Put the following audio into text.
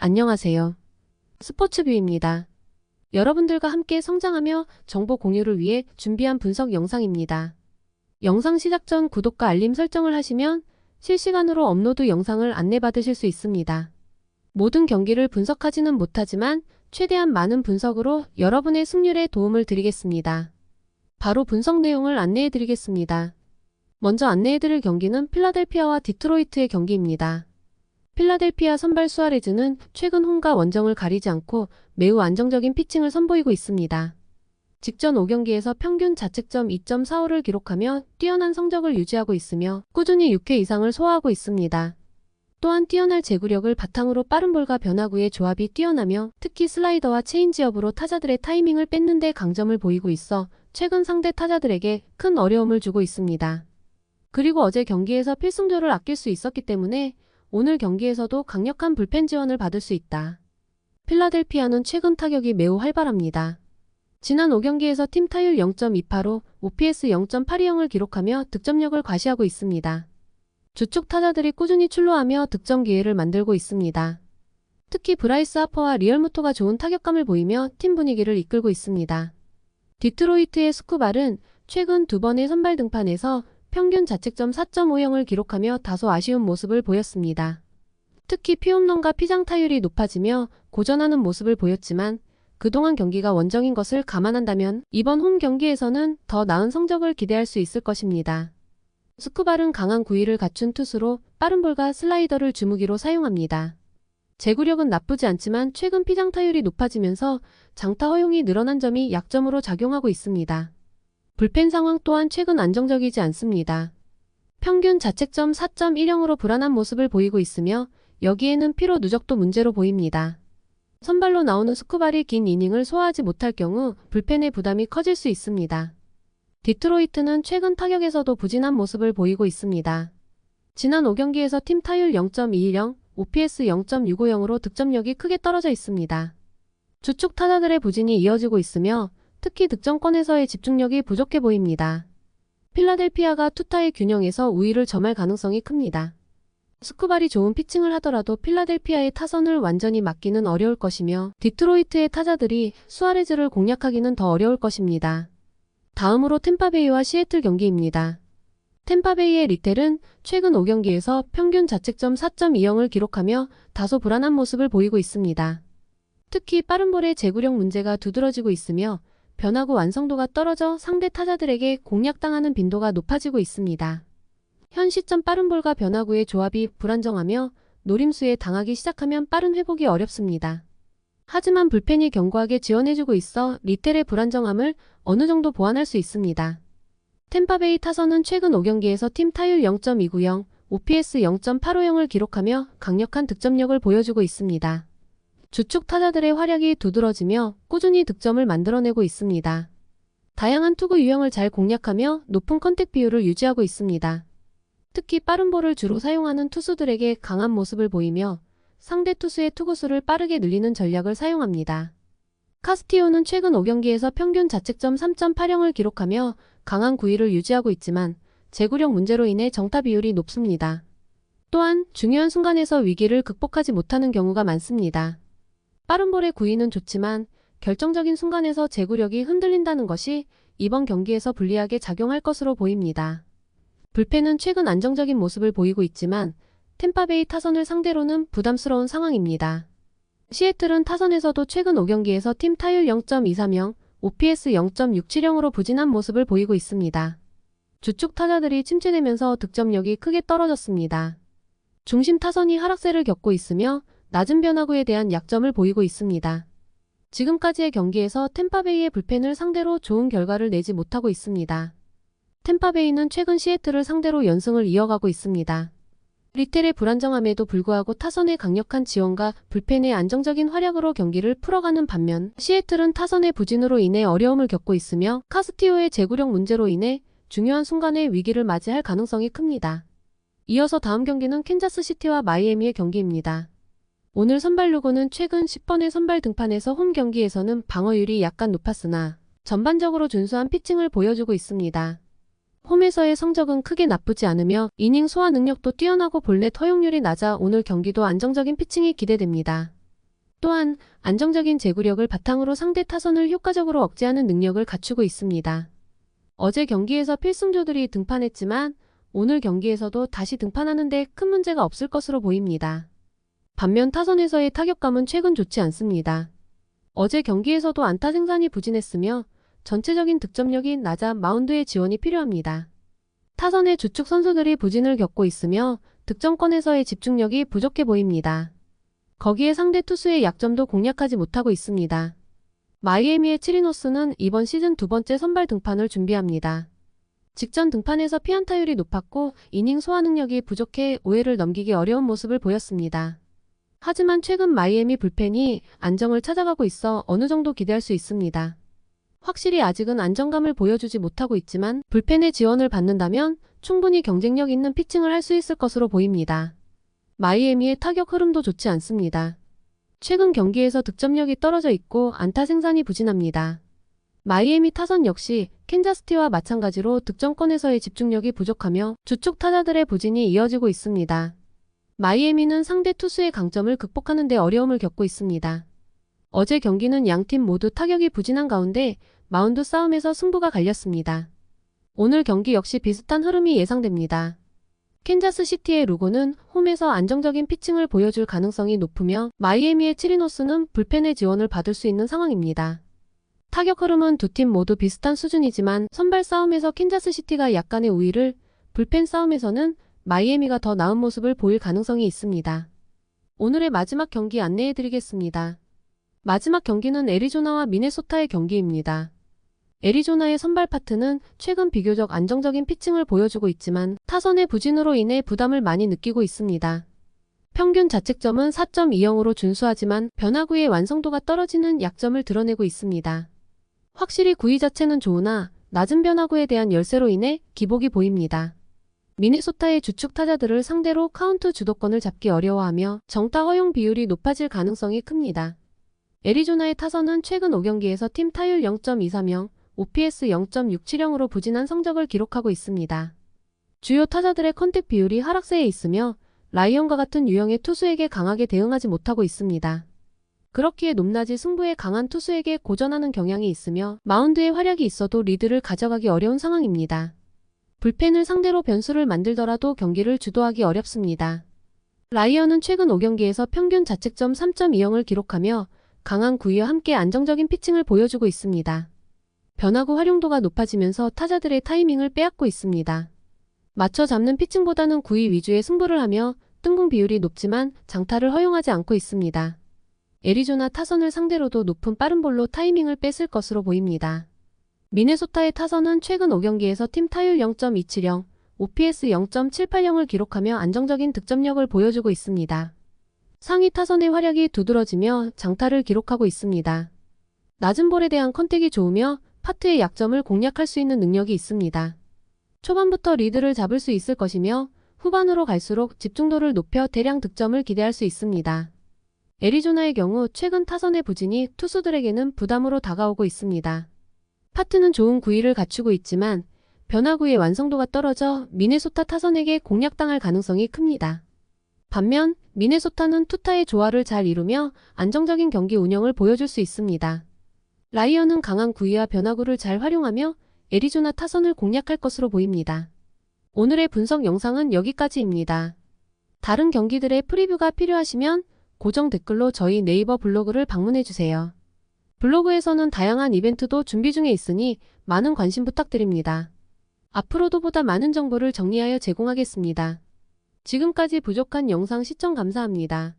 안녕하세요. 스포츠뷰입니다. 여러분들과 함께 성장하며 정보 공유를 위해 준비한 분석 영상입니다. 영상 시작 전 구독과 알림 설정을 하시면 실시간으로 업로드 영상을 안내받으실 수 있습니다. 모든 경기를 분석하지는 못하지만 최대한 많은 분석으로 여러분의 승률에 도움을 드리겠습니다. 바로 분석 내용을 안내해 드리겠습니다. 먼저 안내해 드릴 경기는 필라델피아와 디트로이트의 경기입니다. 필라델피아 선발 수아레즈는 최근 홈과 원정을 가리지 않고 매우 안정적인 피칭을 선보이고 있습니다. 직전 5경기에서 평균 자책점 2.45를 기록하며 뛰어난 성적을 유지하고 있으며 꾸준히 6회 이상을 소화하고 있습니다. 또한 뛰어날 제구력을 바탕으로 빠른 볼과 변화구의 조합이 뛰어나며 특히 슬라이더와 체인지업으로 타자들의 타이밍을 뺏는 데 강점을 보이고 있어 최근 상대 타자들에게 큰 어려움을 주고 있습니다. 그리고 어제 경기에서 필승조를 아낄 수 있었기 때문에 오늘 경기에서도 강력한 불펜 지원을 받을 수 있다. 필라델피아는 최근 타격이 매우 활발합니다. 지난 5경기에서 팀 타율 0.28로 OPS 0.82을 기록하며 득점력을 과시하고 있습니다. 주축 타자들이 꾸준히 출루하며 득점 기회를 만들고 있습니다. 특히 브라이스 하퍼와 리얼무토가 좋은 타격감을 보이며 팀 분위기를 이끌고 있습니다. 디트로이트의 스쿠발은 최근 두 번의 선발 등판에서 평균 자책점 4.50을 기록하며 다소 아쉬운 모습을 보였습니다. 특히 피홈런과 피장 타율이 높아지며 고전하는 모습을 보였지만 그동안 경기가 원정인 것을 감안한다면 이번 홈 경기에서는 더 나은 성적을 기대할 수 있을 것입니다. 스쿠발은 강한 구위를 갖춘 투수로 빠른 볼과 슬라이더를 주무기로 사용합니다. 제구력은 나쁘지 않지만 최근 피장 타율이 높아지면서 장타 허용이 늘어난 점이 약점으로 작용하고 있습니다. 불펜 상황 또한 최근 안정적이지 않습니다. 평균 자책점 4.10으로 불안한 모습을 보이고 있으며 여기에는 피로 누적도 문제로 보입니다. 선발로 나오는 스쿠발이 긴 이닝을 소화하지 못할 경우 불펜의 부담이 커질 수 있습니다. 디트로이트는 최근 타격에서도 부진한 모습을 보이고 있습니다. 지난 5경기에서 팀 타율 0.210, OPS 0.650으로 득점력이 크게 떨어져 있습니다. 주축 타자들의 부진이 이어지고 있으며 특히 득점권에서의 집중력이 부족해 보입니다. 필라델피아가 투타의 균형에서 우위를 점할 가능성이 큽니다. 스쿠발이 좋은 피칭을 하더라도 필라델피아의 타선을 완전히 막기는 어려울 것이며 디트로이트의 타자들이 수아레즈를 공략하기는 더 어려울 것입니다. 다음으로 템파베이와 시애틀 경기입니다. 템파베이의 리텔은 최근 5경기에서 평균 자책점 4.20을 기록하며 다소 불안한 모습을 보이고 있습니다. 특히 빠른 볼의 제구력 문제가 두드러지고 있으며 변화구 완성도가 떨어져 상대 타자들에게 공략당하는 빈도가 높아지고 있습니다. 현 시점 빠른 볼과 변화구의 조합이 불안정하며 노림수에 당하기 시작하면 빠른 회복이 어렵습니다. 하지만 불펜이 견고하게 지원해주고 있어 리텔의 불안정함을 어느 정도 보완할 수 있습니다. 템파베이 타선은 최근 5경기에서 팀 타율 0.290, OPS 0.850을 기록하며 강력한 득점력을 보여주고 있습니다. 주축 타자들의 활약이 두드러지며 꾸준히 득점을 만들어내고 있습니다. 다양한 투구 유형을 잘 공략하며 높은 컨택 비율을 유지하고 있습니다. 특히 빠른 볼을 주로 사용하는 투수들에게 강한 모습을 보이며 상대 투수의 투구수를 빠르게 늘리는 전략을 사용합니다. 카스티오는 최근 5경기에서 평균 자책점 3.80을 기록하며 강한 구위를 유지하고 있지만 제구력 문제로 인해 정타 비율이 높습니다. 또한 중요한 순간에서 위기를 극복하지 못하는 경우가 많습니다. 빠른 볼의 구위는 좋지만 결정적인 순간에서 제구력이 흔들린다는 것이 이번 경기에서 불리하게 작용할 것으로 보입니다. 불펜은 최근 안정적인 모습을 보이고 있지만 템파베이 타선을 상대로는 부담스러운 상황입니다. 시애틀은 타선에서도 최근 5경기에서 팀 타율 0.230, OPS 0.670으로 부진한 모습을 보이고 있습니다. 주축 타자들이 침체되면서 득점력이 크게 떨어졌습니다. 중심 타선이 하락세를 겪고 있으며 낮은 변화구에 대한 약점을 보이고 있습니다. 지금까지의 경기에서 템파베이의 불펜을 상대로 좋은 결과를 내지 못하고 있습니다. 템파베이는 최근 시애틀을 상대로 연승을 이어가고 있습니다. 리텔의 불안정함에도 불구하고 타선의 강력한 지원과 불펜의 안정적인 활약으로 경기를 풀어가는 반면 시애틀은 타선의 부진으로 인해 어려움을 겪고 있으며 카스티오의 제구력 문제로 인해 중요한 순간에 위기를 맞이할 가능성이 큽니다. 이어서 다음 경기는 캔자스시티와 마이애미의 경기입니다. 오늘 선발 루고는 최근 10번의 선발 등판에서 홈 경기에서는 방어율이 약간 높았으나 전반적으로 준수한 피칭을 보여주고 있습니다. 홈에서의 성적은 크게 나쁘지 않으며 이닝 소화 능력도 뛰어나고 볼넷 허용률이 낮아 오늘 경기도 안정적인 피칭이 기대됩니다. 또한 안정적인 제구력을 바탕으로 상대 타선을 효과적으로 억제하는 능력을 갖추고 있습니다. 어제 경기에서 필승조들이 등판했지만 오늘 경기에서도 다시 등판하는데 큰 문제가 없을 것으로 보입니다. 반면 타선에서의 타격감은 최근 좋지 않습니다. 어제 경기에서도 안타 생산이 부진했으며 전체적인 득점력이 낮아 마운드의 지원이 필요합니다. 타선의 주축 선수들이 부진을 겪고 있으며 득점권에서의 집중력이 부족해 보입니다. 거기에 상대 투수의 약점도 공략하지 못하고 있습니다. 마이애미의 치리노스는 이번 시즌 두 번째 선발 등판을 준비합니다. 직전 등판에서 피안타율이 높았고 이닝 소화 능력이 부족해 오해를 넘기기 어려운 모습을 보였습니다. 하지만 최근 마이애미 불펜이 안정을 찾아가고 있어 어느 정도 기대할 수 있습니다. 확실히 아직은 안정감을 보여주지 못하고 있지만 불펜의 지원을 받는다면 충분히 경쟁력 있는 피칭을 할 수 있을 것으로 보입니다. 마이애미의 타격 흐름도 좋지 않습니다. 최근 경기에서 득점력이 떨어져 있고 안타 생산이 부진합니다. 마이애미 타선 역시 캔자스티와 마찬가지로 득점권에서의 집중력이 부족하며 주축 타자들의 부진이 이어지고 있습니다. 마이애미는 상대 투수의 강점을 극복하는 데 어려움을 겪고 있습니다. 어제 경기는 양팀 모두 타격이 부진한 가운데 마운드 싸움에서 승부가 갈렸습니다. 오늘 경기 역시 비슷한 흐름이 예상됩니다. 캔자스 시티의 루고는 홈에서 안정적인 피칭을 보여줄 가능성이 높으며 마이애미의 치리노스는 불펜의 지원을 받을 수 있는 상황입니다. 타격 흐름은 두 팀 모두 비슷한 수준이지만 선발 싸움에서 캔자스 시티가 약간의 우위를 불펜 싸움에서는 마이애미가 더 나은 모습을 보일 가능성이 있습니다. 오늘의 마지막 경기 안내해 드리겠습니다. 마지막 경기는 애리조나와 미네소타의 경기입니다. 애리조나의 선발 파트는 최근 비교적 안정적인 피칭을 보여주고 있지만 타선의 부진으로 인해 부담을 많이 느끼고 있습니다. 평균 자책점은 4.20으로 준수하지만 변화구의 완성도가 떨어지는 약점을 드러내고 있습니다. 확실히 구위 자체는 좋으나 낮은 변화구에 대한 열세로 인해 기복이 보입니다. 미네소타의 주축 타자들을 상대로 카운트 주도권을 잡기 어려워하며 정타 허용 비율이 높아질 가능성이 큽니다. 애리조나의 타선은 최근 5경기에서 팀 타율 0.230, OPS 0.670으로 부진한 성적을 기록하고 있습니다. 주요 타자들의 컨택 비율이 하락세에 있으며 라이언과 같은 유형의 투수에게 강하게 대응하지 못하고 있습니다. 그렇기에 높낮이 승부에 강한 투수에게 고전하는 경향이 있으며 마운드에 활약이 있어도 리드를 가져가기 어려운 상황입니다. 불펜을 상대로 변수를 만들더라도 경기를 주도하기 어렵습니다. 라이언은 최근 5경기에서 평균 자책점 3.20을 기록하며 강한 구위와 함께 안정적인 피칭을 보여주고 있습니다. 변화구 활용도가 높아지면서 타자들의 타이밍을 빼앗고 있습니다. 맞춰 잡는 피칭보다는 구위 위주의 승부를 하며 뜬공 비율이 높지만 장타를 허용하지 않고 있습니다. 애리조나 타선을 상대로도 높은 빠른 볼로 타이밍을 뺐을 것으로 보입니다. 미네소타의 타선은 최근 5경기에서 팀 타율 0.270, OPS 0.780을 기록하며 안정적인 득점력을 보여주고 있습니다. 상위 타선의 활약이 두드러지며 장타를 기록하고 있습니다. 낮은 볼에 대한 컨택이 좋으며 파트의 약점을 공략할 수 있는 능력이 있습니다. 초반부터 리드를 잡을 수 있을 것이며 후반으로 갈수록 집중도를 높여 대량 득점을 기대할 수 있습니다. 애리조나의 경우 최근 타선의 부진이 투수들에게는 부담으로 다가오고 있습니다. 파트는 좋은 구위를 갖추고 있지만 변화구의 완성도가 떨어져 미네소타 타선에게 공략당할 가능성이 큽니다. 반면 미네소타는 투타의 조화를 잘 이루며 안정적인 경기 운영을 보여줄 수 있습니다. 라이언은 강한 구위와 변화구를 잘 활용하며 애리조나 타선을 공략할 것으로 보입니다. 오늘의 분석 영상은 여기까지입니다. 다른 경기들의 프리뷰가 필요하시면 고정 댓글로 저희 네이버 블로그를 방문해주세요. 블로그에서는 다양한 이벤트도 준비 중에 있으니 많은 관심 부탁드립니다. 앞으로도 보다 많은 정보를 정리하여 제공하겠습니다. 지금까지 부족한 영상 시청 감사합니다.